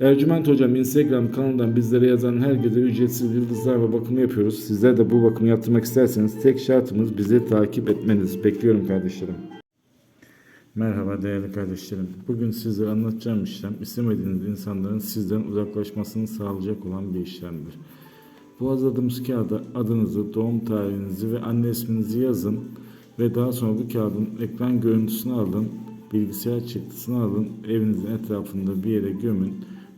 Ercüment Hocam Instagram kanalından bizlere yazan herkese ücretsiz yıldızlarla bakımı yapıyoruz. Sizler de bu bakımı yaptırmak isterseniz tek şartımız bizi takip etmeniz. Bekliyorum kardeşlerim. Merhaba değerli kardeşlerim. Bugün sizlere anlatacağım işlem istemediğiniz insanların sizden uzaklaşmasını sağlayacak olan bir işlemdir. Bu hazırladığımız kağıda adınızı, doğum tarihinizi ve anne isminizi yazın ve daha sonra bu kağıdın ekran görüntüsünü alın, bilgisayar çıktısını alın, evinizin etrafında bir yere gömün.